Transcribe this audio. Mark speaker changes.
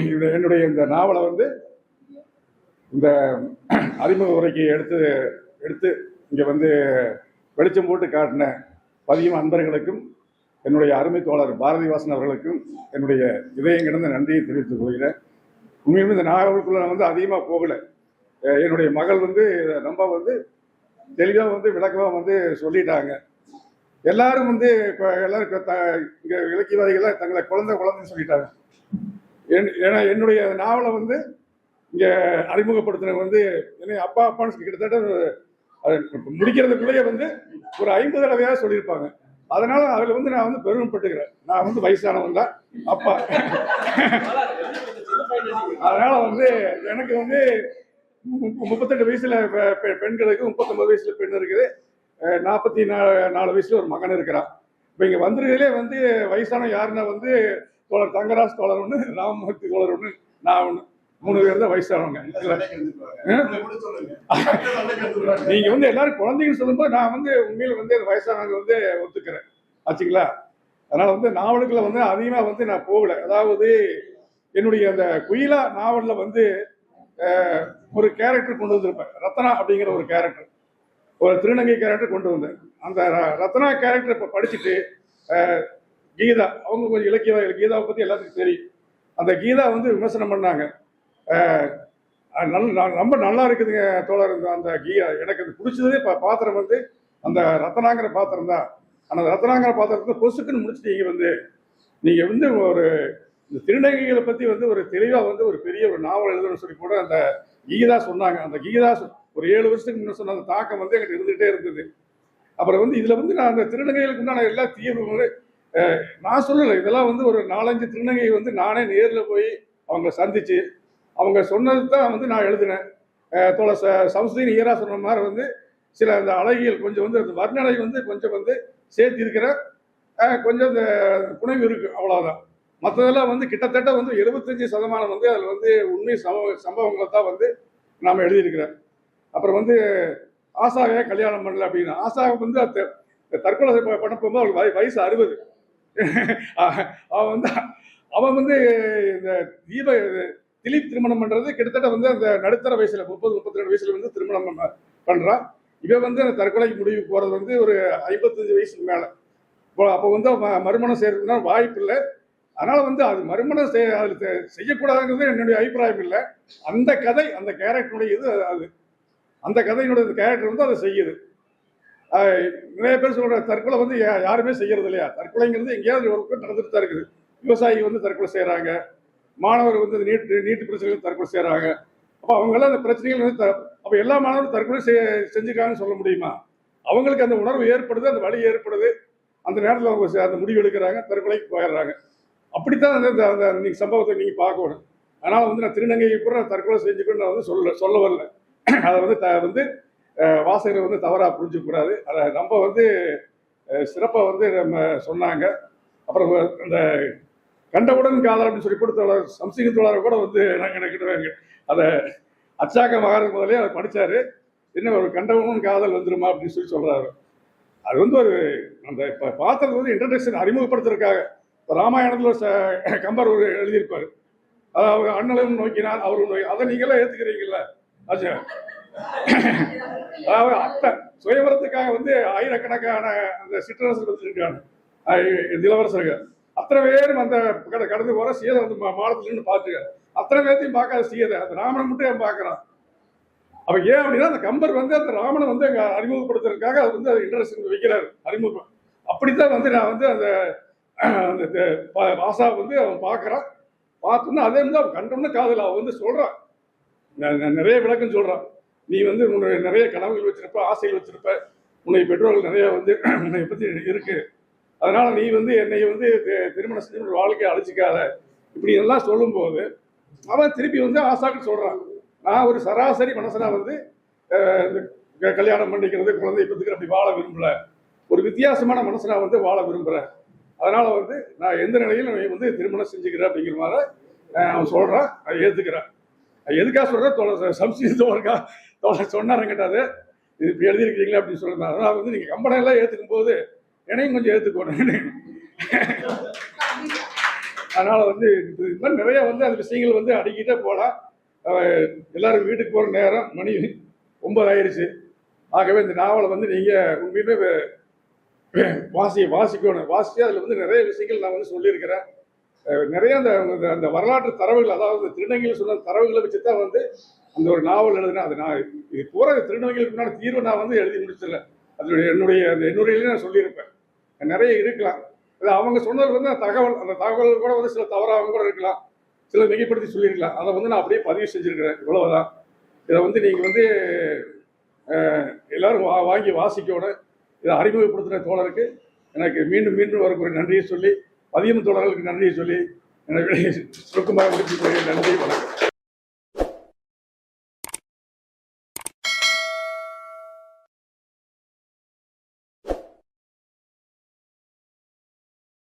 Speaker 1: இந்த என்னுடைய இந்த நாவலை வந்து இந்த அறிமுக உரைக்கு எடுத்து எடுத்து இங்கே வந்து வெளிச்சம் போட்டு காட்டின பதியும் அன்பர்களுக்கும் என்னுடைய அருமை தோழர் பாரதிவாசன் அவர்களுக்கும் என்னுடைய இதயம் கிடந்த நன்றியை தெரிவித்துக் கொள்கிறேன். உண்மையுமே இந்த நாவலுக்குள்ள நான் வந்து அதிகமாக போகலை. என்னுடைய மகள் வந்து இதை ரொம்ப வந்து தெளிவாக வந்து விளக்கமாக வந்து சொல்லிட்டாங்க. எல்லாரும் வந்து இப்போ எல்லாரும் இங்கே த- இலக்கியவாதிகள்லாம் தங்களை குழந்தை குழந்தைன்னு சொல்லிட்டாங்க. ஏன்னா என்னுடைய நாவலை வந்து இங்கே அறிமுகப்படுத்தின வந்து என்னை அப்பா அப்பான்னு சொல்லி கிட்டத்தட்ட முடிக்கிறதுக்குள்ளேயே வந்து ஒரு ஐம்பது தடவையாக சொல்லியிருப்பாங்க. அதனால அதில் வந்து நான் வந்து பெருமைப்பட்டுக்கிறேன். நான் வந்து வயசானவன் தான் அப்பா. அதனால வந்து எனக்கு வந்து மு- முப்பத்தெட்டு வயசுல பெ- பெண்களுக்கு முப்பத்தொன்பது வயசுல பெண் இருக்குது. நாற்பத்தி நாலு நாலு வயசுல ஒரு மகன் இருக்கிறான். இப்போ இங்கே வந்திருக்கிறதுலே வந்து வயசான யாருன்னா வந்து தோழர் தங்கராஜ் தோழர் ஒன்று ராமமூர்த்தி தோழர் ஒன்று நான் ஒன்று மூணு பேர் தான் வயசானவங்க நீங்க வந்து எல்லாரும் குழந்தைங்க சொல்லும்போது நான் வந்து உண்மையில வந்து வயசானவங்க வந்து ஒத்துக்கிறேன். ஆச்சுங்களா? அதனால வந்து நாவலுக்குள்ள வந்து அதிகமா வந்து நான் போகல. அதாவது என்னுடைய அந்த குயிலா நாவல்ல வந்து ஒரு கேரக்டர் கொண்டு வந்திருப்பேன். ரத்னா அப்படிங்கிற ஒரு கேரக்டர் ஒரு திருநங்கை கேரக்டர் கொண்டு வந்தேன். அந்த ரத்னா கேரக்டர் இப்போ படிச்சுட்டு கீதா அவங்க கொஞ்சம் இலக்கியவாதிகள் கீதாவை பற்றி எல்லாத்துக்கும் தெரியும். அந்த கீதா வந்து விமர்சனம் பண்ணாங்க. நல் ரொம்ப நல்லா இருக்குதுங்க தோழர். அந்த கீதா எனக்கு அது பிடிச்சதே இப்போ பாத்திரம் வந்து அந்த ரத்னாங்கிற பாத்திரம் தான். அந்த ரத்னாங்கிற பாத்திரத்தை பொசுக்குன்னு நீங்கள் வந்து நீங்கள் வந்து ஒரு இந்த திருநங்கைகளை பற்றி வந்து ஒரு தெளிவாக வந்து ஒரு பெரிய ஒரு நாவல் எழுதணும்னு சொல்லி கூட அந்த கீதா சொன்னாங்க. அந்த கீதா சொ- ஒரு ஏழு வருஷத்துக்கு முன்ன சொன்ன அந்த தாக்கம் வந்து எங்கிட்ட இருந்துகிட்டே இருந்தது. அப்புறம் வந்து இதில் வந்து நான் அந்த திருநங்கைகளுக்கு நான் எல்லா தீர்வுகளும் நான் சொல்லலை இதெல்லாம் வந்து ஒரு நாலஞ்சு திருநங்கை வந்து நானே நேரில் போய் அவங்க சந்திச்சு அவங்க சொன்னது தான் வந்து நான் எழுதினேன். அஹ், ச- சம்சுதீன் ஈரா சொன்ன மாதிரி வந்து சில அந்த அழகியல் கொஞ்சம் வந்து அந்த வர்ணனை வந்து கொஞ்சம் வந்து சேர்த்து இருக்கிற கொஞ்சம் இந்த புனைவு இருக்கு அவ்வளோதான் மற்றதெல்லாம் வந்து கிட்டத்தட்ட வந்து இருபத்தஞ்சி சதமானம் வந்து அதில் வந்து உண்மை சம்பவ சம்பவங்களை தான் வந்து நாம் எழுதியிருக்கிறேன். அப்புறம் வந்து ஆசாவே கல்யாணம் பண்ணல அப்படின்னு ஆசா வந்து அந்த தற்கொலை பண்ண போகும்போது அவளுக்கு வயசு அறுபது. அவன் வந்து அவன் வந்து இந்த தீப திலீப் திருமணம் பண்ணுறது கிட்டத்தட்ட வந்து அந்த நடுத்தர வயசில் முப்பது முப்பத்தி ரெண்டு வயசில் வந்து திருமணம் பண்ணுறான் இவன் வந்து அந்த தற்கொலைக்கு முடிவு போகிறது வந்து ஒரு ஐம்பத்தஞ்சு வயசுக்கு மேலே. இப்போ அப்போ வந்து அவன் மறுமணம் செய்கிறதுனால வாய்ப்பு இல்லை. அதனால் வந்து அது மறுமணம் செய்ய அது செய்யக்கூடாதுங்கிறது என்னுடைய அபிப்பிராயம் இல்லை. அந்த கதை அந்த கேரக்டருடைய இது அது. அந்த கதையினுடைய கேரக்டர் வந்து அதை செய்யுது. நிறைய பேர் சொல்ற தற்கொலை வந்து யா- யாருமே செய்யறது இல்லையா? தற்கொலைங்கிறது எங்கேயாவது ஒரு பக்கம் நடந்துட்டு தான் இருக்குது. விவசாயி வந்து தற்கொலை செய்கிறாங்க மாணவர் வந்து நீட்டு நீட்டு பிரச்சனைகள் தற்கொலை செய்கிறாங்க அப்போ அவங்கெல்லாம் அந்த பிரச்சனைகள் வந்து த- அப்போ எல்லா மாணவரும் தற்கொலை செய்ய செஞ்சுக்காங்கன்னு சொல்ல முடியுமா? அவங்களுக்கு அந்த உணர்வு ஏற்படுது அந்த வழி ஏற்படுது. அந்த நேரத்தில் அவங்க அந்த முடிவு எடுக்கிறாங்க தற்கொலைக்கு போயிடுறாங்க. அப்படித்தான் அந்த அந்த- அந்த சம்பவத்தை நீங்கள் பார்க்கணும். அதனால் வந்து நான் திருநங்கைக்கு கூட நான் தற்கொலை செஞ்சுக்கணும் நான் வந்து சொல்ல சொல்ல வரல. அதை வந்து த வந்து வாசகரை வந்து தவறாக புரிஞ்சுக்கூடாது அதை நம்ம வந்து சிறப்பாக வந்து நம்ம சொன்னாங்க. அப்புறம் அந்த கண்டவுடன் காதல் அப்படின்னு சொல்லி கொடுத்த சம்சிங்க கூட வந்து நாங்கள் நினைக்கிட்டு அதை அச்சாக்க மகாரன் முதலே அதை படித்தார் என்ன ஒரு கண்டவுடன் காதல் வந்துருமா அப்படின்னு சொல்லி சொல்கிறாரு அது வந்து ஒரு அந்த இப்போ பார்த்தது வந்து இன்ட்ரடக்ஷன் அறிமுகப்படுத்துறதுக்காக. இப்போ ராமாயணத்தில் ஒரு ச- கம்பர் ஒரு எழுதியிருப்பார். அதாவது அண்ணலும் நோக்கினார் அவரும் நோக்கி அதை நீங்களே ஏற்றுக்கிறீங்களா ஆச்சா அதாவது அத்தை சுயவரத்துக்காக வந்து ஆயிரக்கணக்கான அந்த சிற்றரசர் வச்சிருக்காங்க இளவரசர்கள் அத்தனை பேரும் அந்த கடை கடந்து போற சீதை வந்து மா- மாடத்துல நின்று பார்த்துக்க அத்தனை பேர்த்தையும் பார்க்காத சீதை அந்த ராமனை மட்டும் ஏன் பார்க்கறான்? அப்ப ஏன் அப்படின்னா அந்த கம்பர் வந்து அந்த ராமனை வந்து அங்க அறிமுகப்படுத்துறதுக்காக அது வந்து இன்ட்ரெஸ்ட் வைக்கிறாரு அறிமுகம் அப்படித்தான் வந்து நான் வந்து அந்த அந்த பாசா வந்து அவன் பார்க்கறான். பார்த்தோன்னா அதே மாதிரி அவன் கண்டோம்னா காதல் அவன் வந்து சொல்றான். நிறைய விளக்கம் சொல்றான். நீ வந்து உன்னுடைய நிறைய கனவுகள் வச்சிருப்ப ஆசைகள் வச்சிருப்ப உன்னை பெற்றோர்கள் நிறைய வந்து உன்னை பத்தி இருக்கு. அதனால நீ வந்து என்னை வந்து திருமணம் செஞ்சு வாழ்க்கையை அழைச்சிக்காத. இப்படி எல்லாம் சொல்லும்போது அவன் திருப்பி வந்து ஆசாக்கு சொல்றான். நான் ஒரு சராசரி மனசனா வந்து கல்யாணம் பண்ணிக்கிறது குழந்தை பெற்றுக்கிற அப்படி வாழ விரும்பல. ஒரு வித்தியாசமான மனசனா வந்து வாழ விரும்புறேன் அதனால வந்து நான் எந்த நிலையிலும் நீ வந்து திருமணம் செஞ்சுக்கிறேன் அப்படிங்கிற மாதிரி அவன் சொல்றான் அதை ஏத்துக்கிறேன். எதுக்காக சொல்றேன் தோழர் சம்சி தோழர் சொன்னார் கேட்டாது இது இப்படி எழுதியிருக்கீங்களா அப்படின்னு சொல்லுறாங்க அதனால் வந்து நீங்கள் கம்பெனி எல்லாம் போது என்னையும் கொஞ்சம் ஏற்றுக்கணும் அதனால் வந்து இது மாதிரி நிறைய வந்து அந்த விஷயங்கள் வந்து அடிக்கிட்டே போகலாம். எல்லாரும் வீட்டுக்கு போகிற நேரம் மணி ஒன்பது ஆயிடுச்சு ஆகவே இந்த நாவலை வந்து நீங்கள் உண்மையுமே வாசி வாசிக்கணும். வாசித்து அதில் வந்து நிறைய விஷயங்கள் நான் வந்து சொல்லியிருக்கிறேன். நிறைய அந்த- அந்த வரலாற்று தரவுகள் அதாவது திருநங்கையில் சொன்ன தரவுகளை வச்சு தான் வந்து அந்த ஒரு நாவல் எழுதினேன் அது நான் இது பூரா திருநங்கைகளுக்கு முன்னாடி தீர்வு நான் வந்து எழுதி முடிச்சிடல அதனுடைய என்னுடைய அந்த என்னுடைய நான் சொல்லியிருப்பேன். நிறைய இருக்கலாம். அது அவங்க சொன்னது வந்து தகவல் அந்த தகவல் கூட வந்து சில தவறாக கூட இருக்கலாம். சில மிகைப்படுத்தி சொல்லியிருக்கலாம். அதை வந்து நான் அப்படியே பதிவு செஞ்சுருக்கிறேன். இவ்வளவுதான். இதை வந்து நீங்கள் வந்து எல்லாரும் வா வாங்கி வாசிக்கோட இதை அறிமுகப்படுத்துகிற தோழருக்கு எனக்கு மீண்டும் மீண்டும் வரக்கூடிய நன்றியை சொல்லி பதியும் தோழர்களுக்கு நன்றியை சொல்லி எனக்கு சுருக்கமாக முடிச்சு நன்றி வணக்கம்.